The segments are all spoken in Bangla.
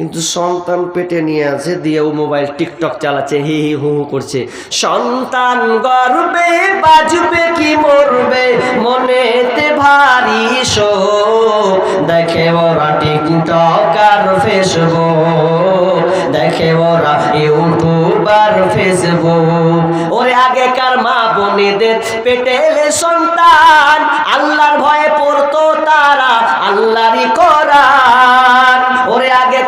কিন্তু সন্তান পেটে নিয়ে আছে দিয়ে ও মোবাইল টিকটক চালাচ্ছে, হি হি হু হু করছে। সন্তান গর্বে, বাজবে কি মরবে? মনেতে ভারী শো দেখে ওরা টিকটক আর ফেসবুক। দেখে ওরা ইউটিউব আর ফেসবুক। ওরে আগেকার মা বোনেদের পেটেলে সন্তান, আল্লাহর ভয়ে পড়তো তারা, আল্লাহরই কোরআন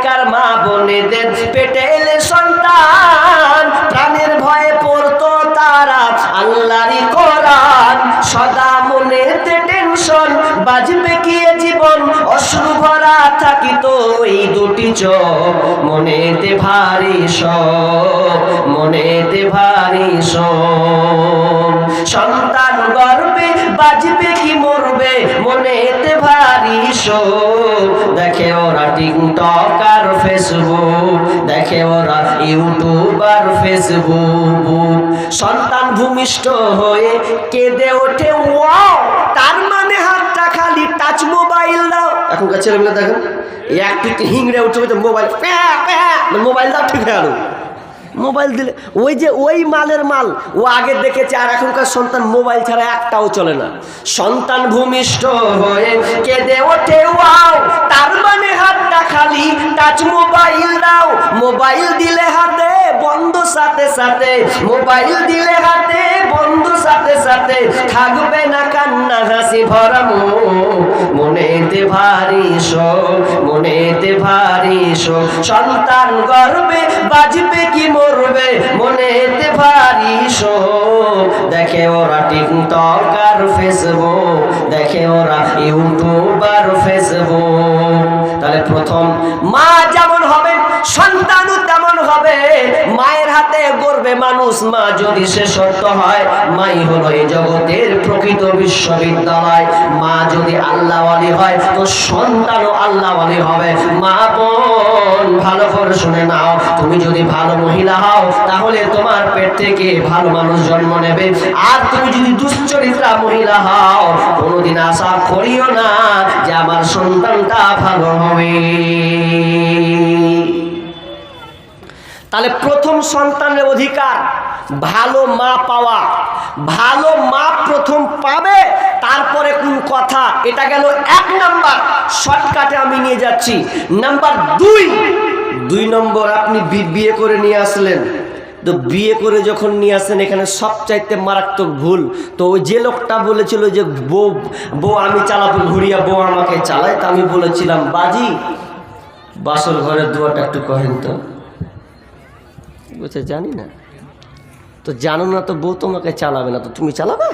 আগেকার মা বোনেদের পেটেলে সন্তান, প্রাণের ভয়ে পড়তো তারা। আল্লাহরই কোরআন, সদা মনেতে টেনশন, বাজবে এ জীবন? অশ্রু ভরা থাকিত এই দুটি চোখ, মনেতে ভারী শোক, মনেতে ভারী শোক। সন্তান গর্বে বাজবে কি মরবে? মনেতে ভারী শোক দেখে ওরা টিকটক আর ফেসবুক, দেখে ওরা ইউটিউব আর ফেসবুক। সন্তান ভূমিষ্ঠ হয়ে কেঁদে ওঠে, ওয়াও, তার মানে হাতটা খালি টাচ মোবাইল দাও। এখনকার ছেলেমেয়ে দেখেন একটু হিংড়ে উঠে মোবাইল, প্যাঁ মোবাইল দাও, ঠিক গেলো। মোবাইল দিলে, ওই যে ওই মালের মাল, ও আগে দেখেছে, আর এখনকার সন্তান মোবাইল ছাড়া একটাও চলে না। সন্তান ভূমিষ্ঠ হয়ে কেঁদে ওঠে, ওয়াও, তার মানে হাতটা খালি টাচ মোবাইল দাও। মোবাইল দিলে হাতে, বন্ধ সাথে সাথে। মোবাইল দিলে হাতে, বন্ধ সাথে সাথে। থাকবে না কান্না, হাসি ভরা মনেতে ভারী শোক, মনেতে ভারী শোক। সন্তান গর্বে বাজবে কি মরবে? মনেতে ভারী শোক। দেখে ওরা টিকটক আর ফেসবুক। দেখে ওরা ইউটিউব আর ফেসবুক। হাতে মানুষ, মা যদি সে সত্য হয়, মাই হলো এই জগতের প্রকৃত বিশ্ববিদ্যালয়। মা যদি আল্লাহওয়ালি হয়, তো সন্তানও আল্লাহওয়ালি হবে। মা বোন, ভালো করে শুনে নাও, তুমি যদি ভালো মহিলা হও, তাহলে তোমার পেট থেকে ভালো মানুষ জন্ম নেবে। আর তুমি যদি দুশ্চরিত্রা মহিলা হও, কোনোদিন আশা করিও না যে আমার সন্তানটা ভালো হবে। তাহলে প্রথম সন্তানের অধিকার, ভালো মা পাওয়া। ভালো মা প্রথম পাবে, তারপরে কোন কথা? এটা গেল এক নাম্বার। শর্টকাটে আমি নিয়ে যাচ্ছি। নাম্বার দুই। দুই নম্বর, আপনি বিয়ে করে নিয়ে আসলেন। তো বিয়ে করে যখন নিয়ে আসেন, এখানে সবচাইতে মারাত্মক ভুল। তো ওই যে লোকটা বলেছিল যে, বউ বউ, আমি চালাবো ঘুরিয়া, বউ আমাকে চালায়। তা আমি বলেছিলাম, বাজি, বাসর ঘরের দুয়ারটা একটু কহেন তো। বলছে জানি না। তো জানো না তো বউ তোমাকে চালাবে না তো তুমি চালাবে?